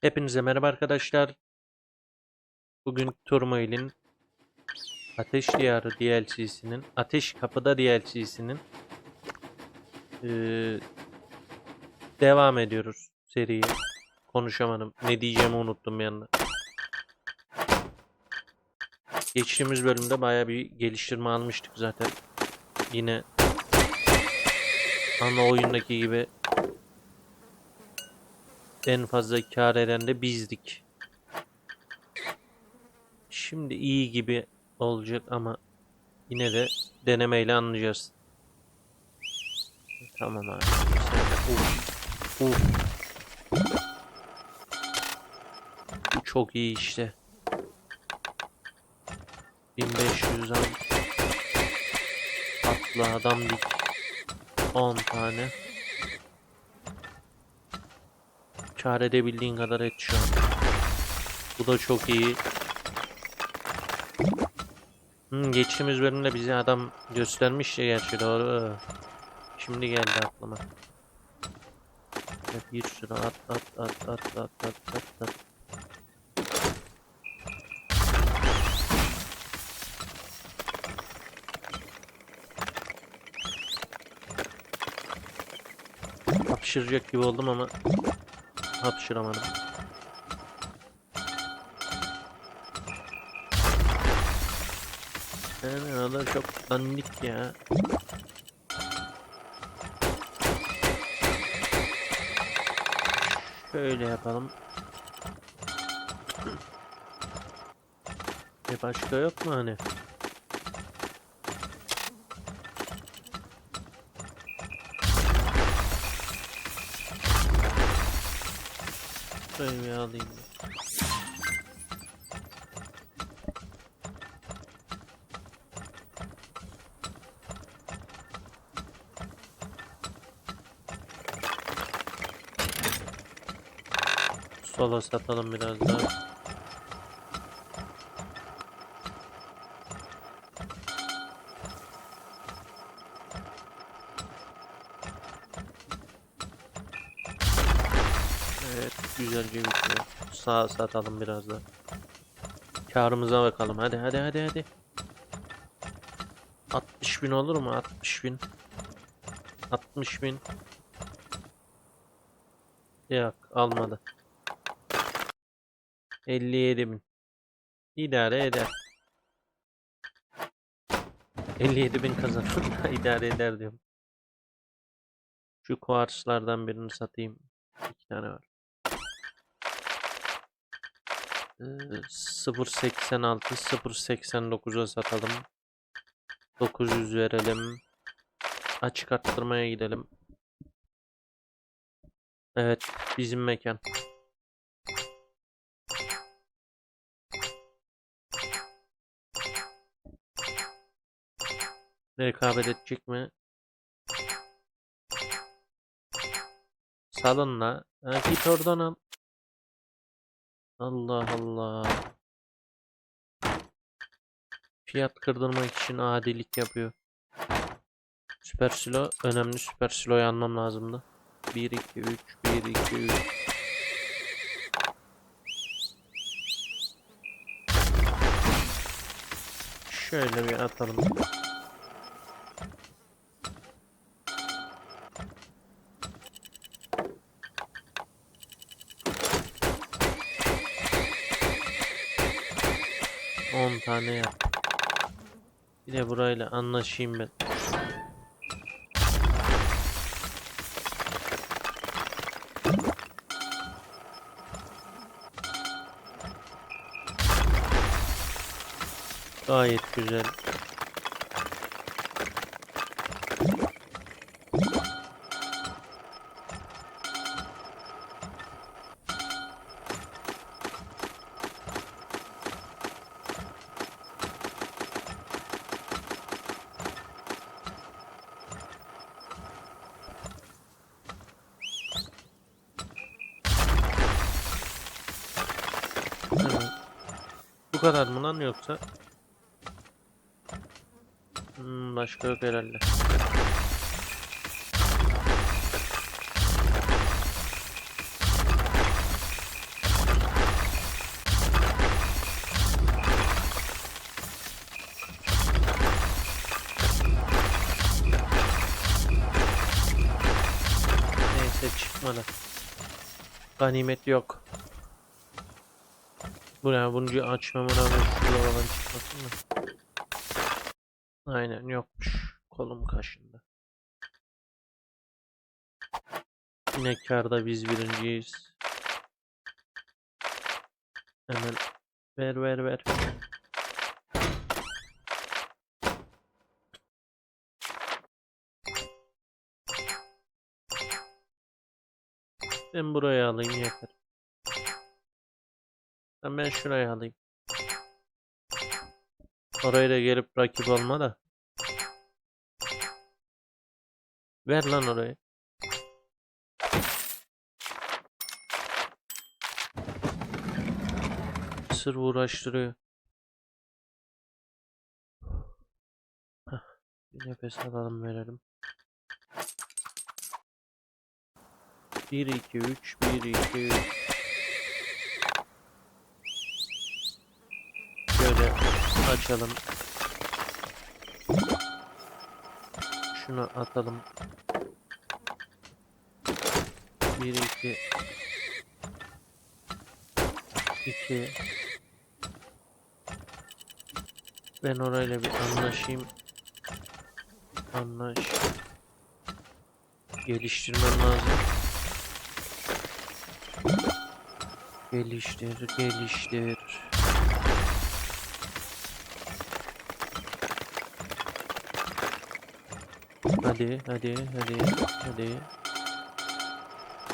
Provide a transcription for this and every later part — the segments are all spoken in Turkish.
Hepinize merhaba arkadaşlar. Bugün Turmoil'in Ateş Diyarı DLC'sinin, Ateş Kapıda DLC'sinin eee, devam ediyoruz seriye. Konuşamadım. Ne diyeceğimi unuttum anda. Geçtiğimiz bölümde baya bir geliştirme almıştık zaten. Yine ana oyundaki gibi en fazla kar eden de bizdik. Şimdi iyi gibi olacak ama yine de denemeyle anlayacağız. Tamam abi. Uf, uf. Çok iyi işte. 1500 al. Atla adam dik. 10 tane. Kar edebildiğin kadar et şu an. Bu da çok iyi. Hmm, geçtiğimiz bölümde bize adam göstermiş ya gerçi doğru. Şimdi geldi aklıma. Evet, bir sürü at at at at at at at at. Hapşıracak gibi oldum ama hapşıramadım. Yani o da çok dandik ya. Şöyle yapalım. E başka yok mu hani? Şöyle bir alayım. ben. Satalım biraz daha. Evet, güzelce Sağa satalım biraz da. Karımıza bakalım. Hadi hadi hadi hadi. 60 bin olur mu? 60 bin. 60 bin. Yok almadı. 57 bin. İdare eder. 57 bin kazandım da idare eder diyorum. Şu kuartslardan birini satayım. İki tane var. Ee, 0.86 0.89'a satalım. 900 verelim. Açık arttırmaya gidelim. Evet, bizim mekan. Rekabet edecek mi? Salonla. Ha, git oradan al. Allah Allah. Fiyat kırdırmak için adilik yapıyor. Süper silo önemli süper siloyu almam lazımdı. 1 2 3 1 2 3 Şöyle bir atalım. On tane yap. Bir de burayla anlaşayım ben. Gayet güzel. kadar mı lan yoksa? Hmm, başka yok herhalde. Neyse çıkmadı. Ganimet yok. Bu ne? Bunu açmama rağmen falan çıkmasın mı? Aynen yokmuş. Kolum kaşındı. Yine karda biz birinciyiz. Hemen ver ver ver. Ben buraya alayım yeter. Ben, ben şuraya alayım. Oraya da gelip rakip olma da. Ver lan orayı. Sır uğraştırıyor. Bir nefes alalım verelim. 1 2 3 1 2 3 Şöyle açalım. Şunu atalım. 1 2 2 Ben orayla bir anlaşayım. Anlaş. Geliştirmem lazım. Geliştir, geliştir. Hadi, hadi, hadi, hadi.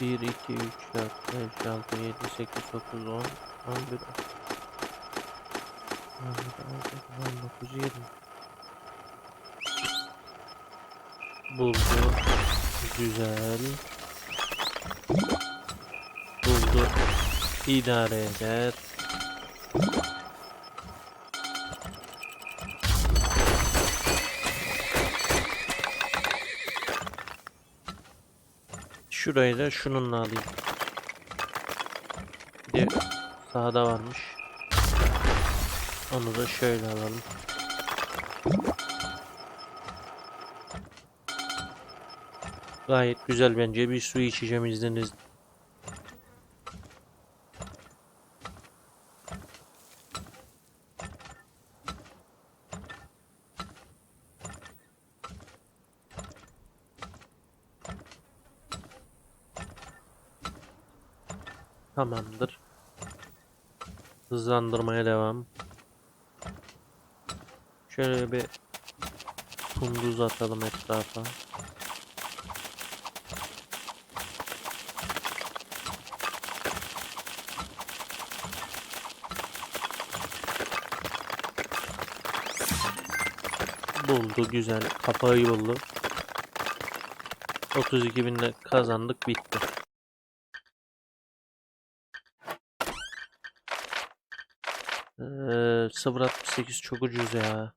1, 2, 3, 4, 5, 6, 7, 8, 9, 10, 11, 19, 20. Buldu. Güzel. Buldu. İdare eder. Şurayı da şununla alayım. Bir de sağda varmış. Onu da şöyle alalım. Gayet güzel bence. Bir su içeceğim izninizle. Tamamdır. Hızlandırmaya devam. Şöyle bir kunduz atalım etrafa. Buldu güzel. Kapağı buldu. 32 binle kazandık bitti. Ee, 0.68 çok ucuz ya.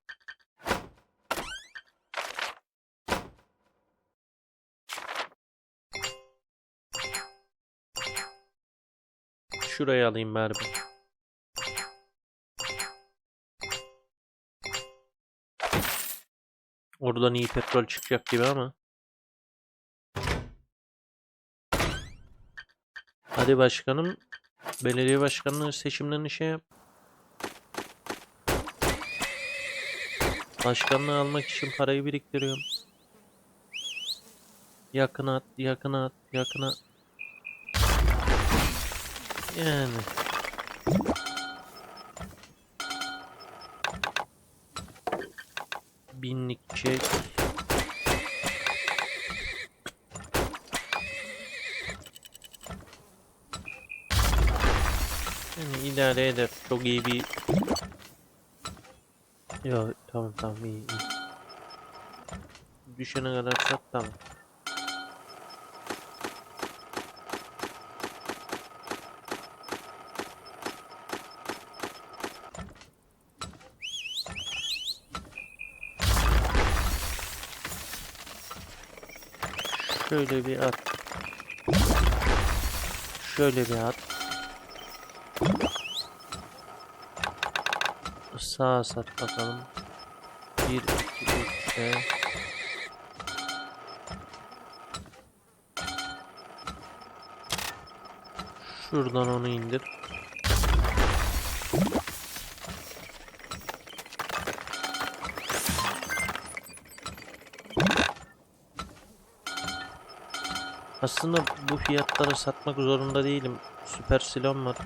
Şurayı alayım bari. Oradan iyi petrol çıkacak gibi ama. Hadi başkanım. Belediye başkanlığı seçimlerini şey yap. Başkanlığı almak için parayı biriktiriyorum. Yakına at, yakına at, yakına. Yani. Binlik çek. Yani idare eder. Çok iyi bir Yo tamam tamam iyi iyi. Düşene kadar sat tamam. Şöyle bir at. Şöyle bir at. Sağa sat bakalım. 1 2 3 e. Şuradan onu indir. Aslında bu fiyatlara satmak zorunda değilim. Süper silahım var.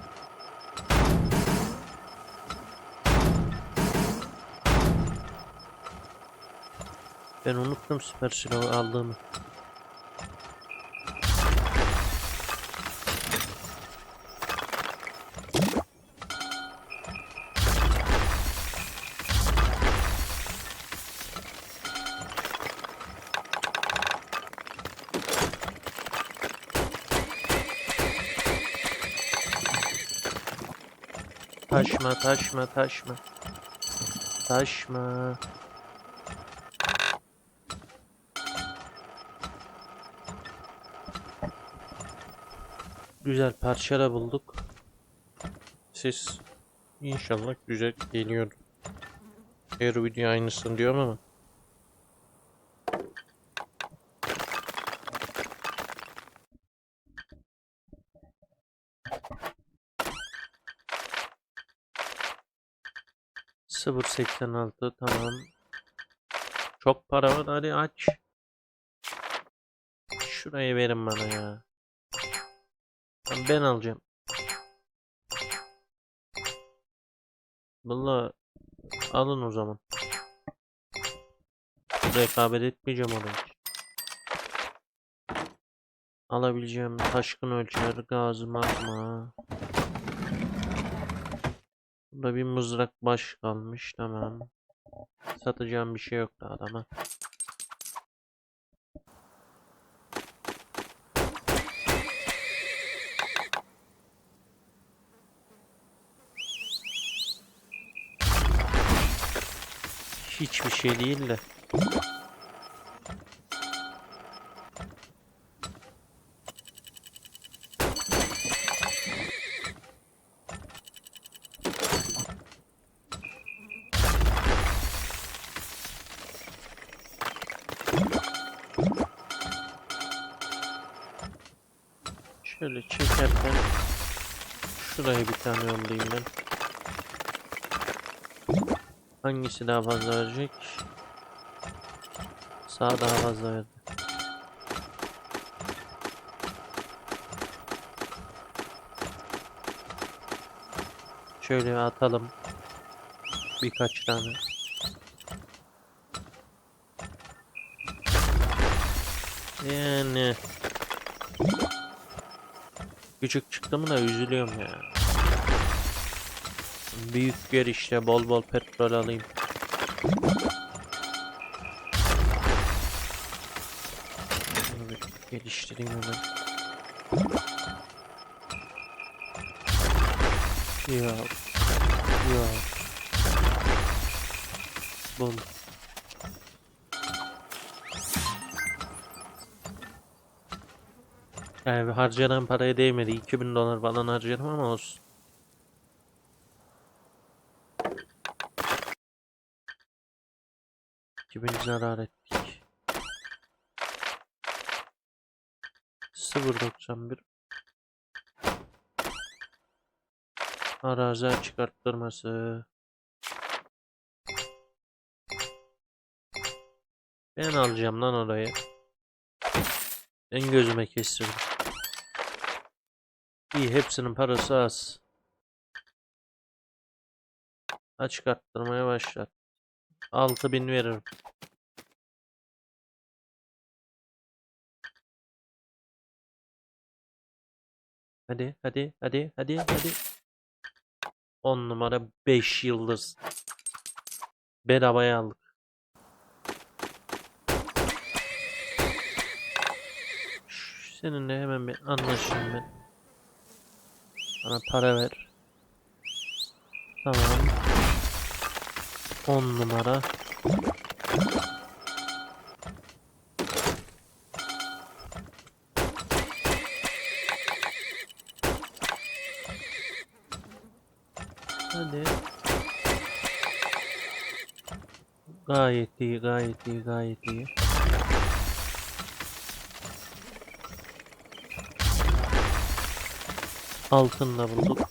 Ben unuttum süper silahı aldığımı. Taşma, taşma, taşma. Taşma. Güzel parçalar bulduk. Ses inşallah güzel geliyor. Her video aynısını diyorum ama. Sıfır seksen altı tamam. Çok para var hadi aç. Şurayı verin bana ya. Ben alacağım. Valla alın o zaman. Rekabet etmeyeceğim hiç. Alabileceğim taşkın ölçer, gaz, magma. Burada bir mızrak baş kalmış tamam. Satacağım bir şey yoktu adama. Hiçbir şey değil de. Şöyle çekerken şuraya bir tane yollayayım ben. Hangisi daha fazla verecek? Sağ daha fazla verdi. Şöyle atalım. Birkaç tane. Yani küçük çıktı mı da üzülüyorum ya. Büyük yer işte bol bol petrol alayım. Geliştireyim hemen. Yok. Yok. Bum. Yani harcanan paraya değmedi. 2000 dolar falan harcadım ama olsun. Gibi zarar ettik. 0.91 Arazi açık arttırması Ben alacağım lan orayı. Ben gözüme kestirdim. İyi hepsinin parası az. Açık arttırmaya başlat. 6000 veririm. Hadi hadi hadi hadi hadi. 10 numara 5 yıldız. Bedavaya aldık. Seninle hemen bir anlaşayım ben. Bana para ver. Tamam. 10 numara. Hadi. Gayet iyi, gayet iyi, gayet iyi. Altın da bulduk.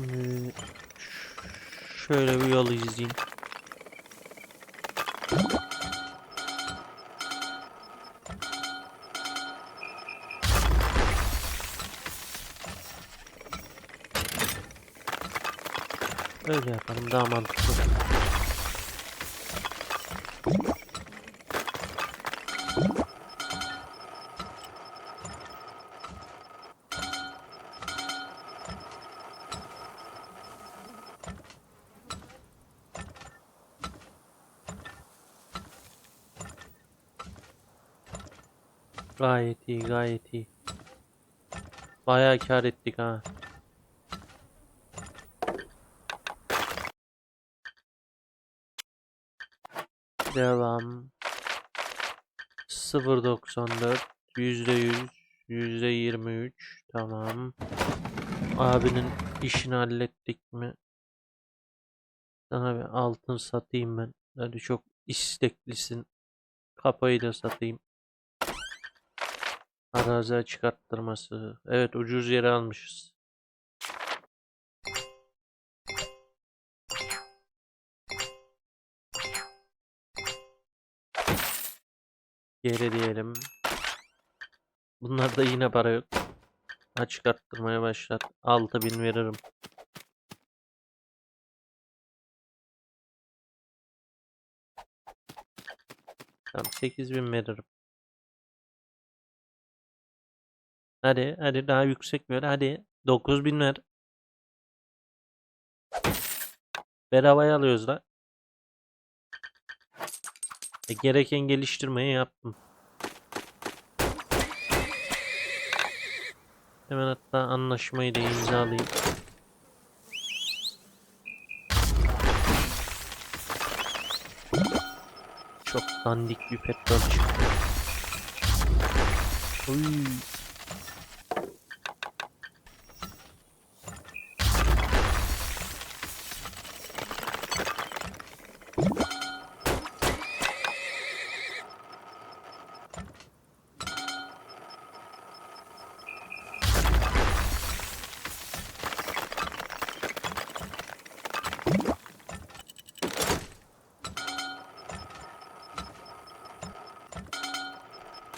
Şimdi şöyle bir yol izleyeyim. Öyle yapalım daha mantıklı. Gayet iyi, gayet iyi. Bayağı kar ettik ha. Devam. 0.94 %100 %23 tamam. Abinin işini hallettik mi? Sana bir altın satayım ben. Hadi çok isteklisin. Kapayı da satayım. Arazi çıkarttırması. Evet ucuz yere almışız. Geri diyelim. Bunlarda yine para yok. Ha çıkarttırmaya başlat. 6000 veririm. Tamam 8000 veririm. Hadi hadi daha yüksek böyle hadi. 9000 ver. Bedavaya alıyoruz da. E, gereken geliştirmeyi yaptım. Hemen hatta anlaşmayı da imzalayayım. Çok dandik bir petrol çıktı. Oy.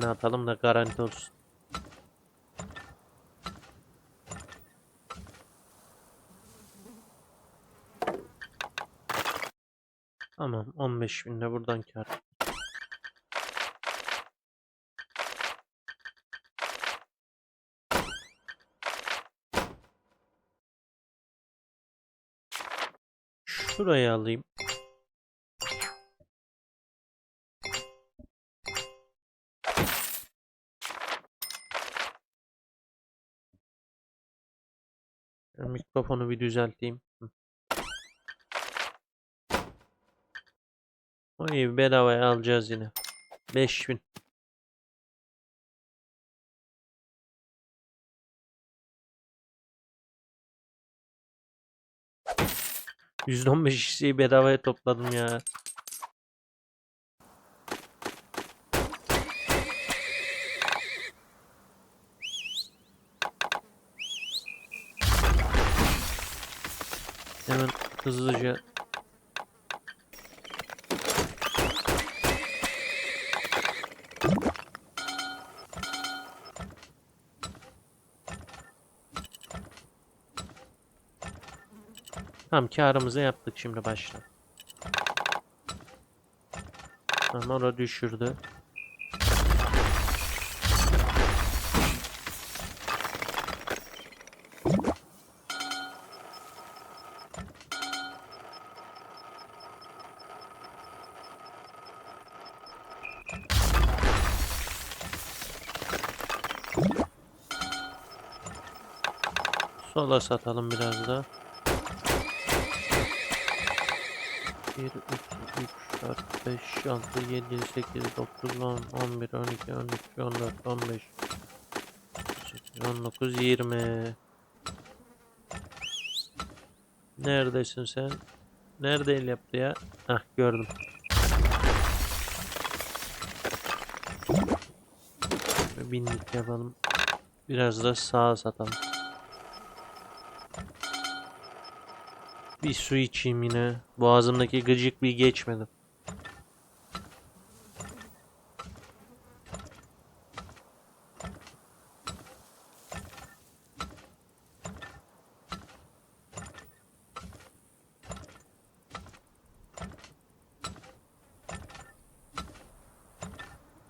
Tane atalım da garanti olsun. Tamam 15 bin de buradan kar. Şurayı alayım. Mikrofonu bir düzelteyim. O iyi bedavaya alacağız yine. 5000. %15 hisseyi bedavaya topladım ya. Hemen hızlıca Tamam karımızı yaptık şimdi başla. Tamam orada düşürdü. Sola satalım biraz da. 1, 2, 3, 4, 5, 6, 7, 8, 9, 10, 11, 12, 13, 14, 15, 18, 19, 20. Neredesin sen? Nerede el yaptı ya? Hah gördüm. Binlik yapalım. Biraz da sağa satalım. Bir su içeyim yine. Boğazımdaki gıcık bir geçmedi.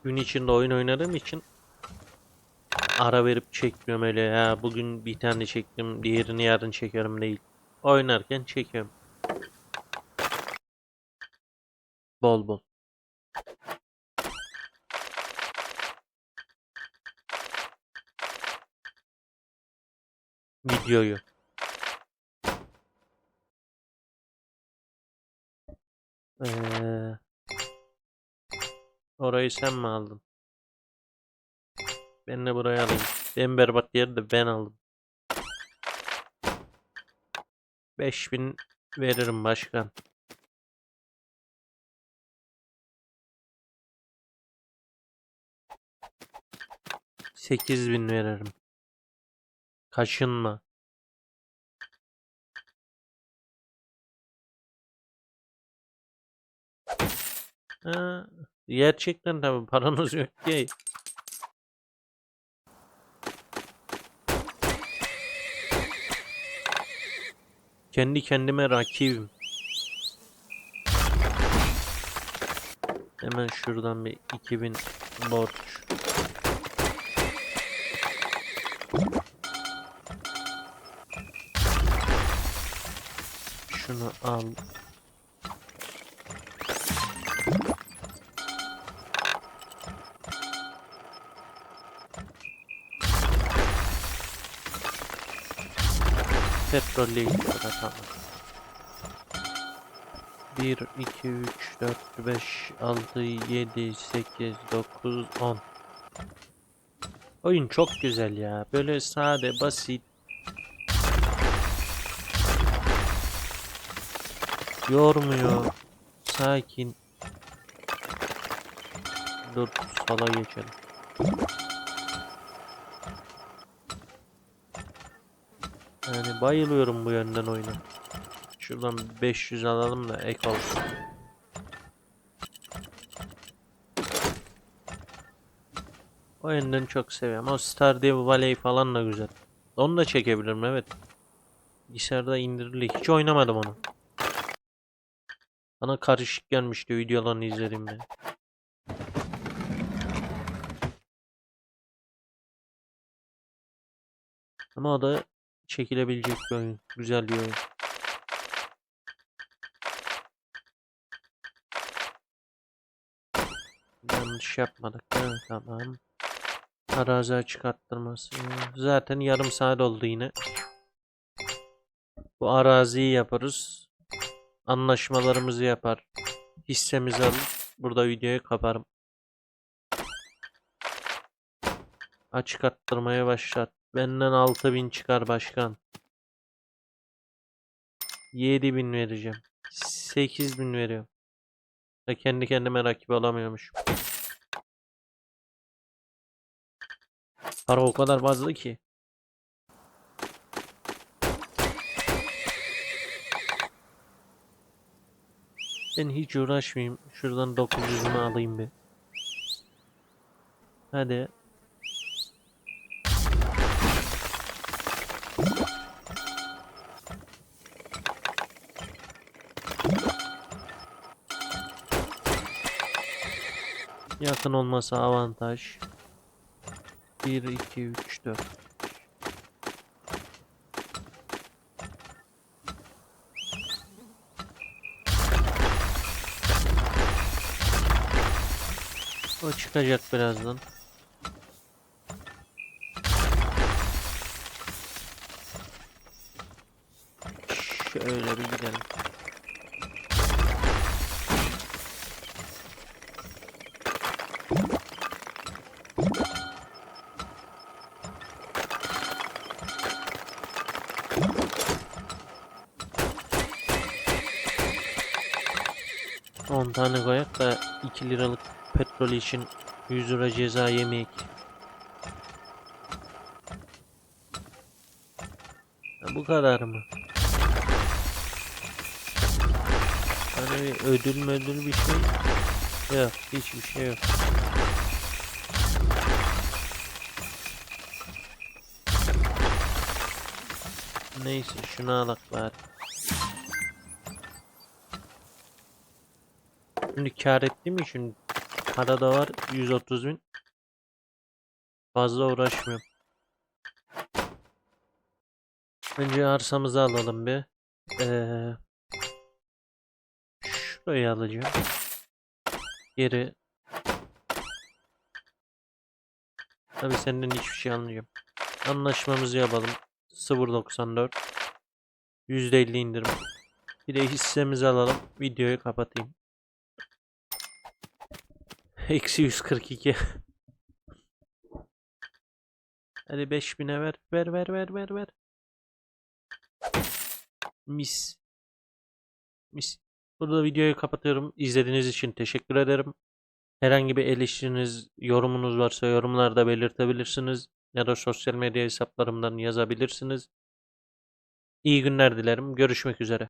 Gün içinde oyun oynadığım için ara verip çekmiyorum öyle ya bugün bir tane çektim diğerini yarın çekerim değil. Oynarken çekiyorum. Bol bol. Videoyu. Ee, orayı sen mi aldın? Ben de burayı alayım. En berbat yeri de ben aldım. 5000 veririm başkan. Sekiz bin veririm. Kaşınma. Ha, gerçekten tabii paranız yok ki. Kendi kendime rakibim. Hemen şuradan bir 2000 borç. Şunu al. Petrolle tamam. 1, 2, 3, 4, 5, 6, 7, 8, 9, 10. Oyun çok güzel ya. Böyle sade, basit. Yormuyor. Sakin. Dur sola geçelim. Yani bayılıyorum bu yönden oyuna. Şuradan 500 alalım da ek olsun. O yönden çok seviyorum. O Stardew Valley falan da güzel. Onu da çekebilirim evet. Bilgisayarda indirili. Hiç oynamadım onu. Bana karışık gelmişti videolarını izledim ben. Ama o da çekilebilecek bir oyun. Güzel bir oyun. Yanlış yapmadık mi? Tamam. Arazi açık arttırması. Zaten yarım saat oldu yine. Bu araziyi yaparız. Anlaşmalarımızı yapar. Hissemizi alır. Burada videoyu kaparım. Açık arttırmaya başlat. Benden 6000 çıkar başkan. 7000 vereceğim. 8000 veriyorum. Ya kendi kendime rakip olamıyormuş. Para o kadar fazla ki. Ben hiç uğraşmayayım. Şuradan 900'ümü alayım bir. Hadi. Yakın olması avantaj. 1, 2, 3, 4. O çıkacak birazdan. 10 tane koyak da 2 liralık petrol için 100 lira ceza yemeyek. Ya bu kadar mı? Hani bir ödül ödül bir şey yok. Hiçbir şey yok. Neyse şunu alak bari. Şimdi kar ettiğim için para da var 130 bin. Fazla uğraşmıyorum. Önce arsamızı alalım bir. Ee, şurayı alacağım. Geri. Tabii senden hiçbir şey almayacağım. Anlaşmamızı yapalım. 0.94 %50 indirim. Bir de hissemizi alalım. Videoyu kapatayım. Eksi 142. Hadi 5000'e ver. Ver ver ver ver ver. Mis. Mis. Burada videoyu kapatıyorum. İzlediğiniz için teşekkür ederim. Herhangi bir eleştiriniz, yorumunuz varsa yorumlarda belirtebilirsiniz. Ya da sosyal medya hesaplarımdan yazabilirsiniz. İyi günler dilerim. Görüşmek üzere.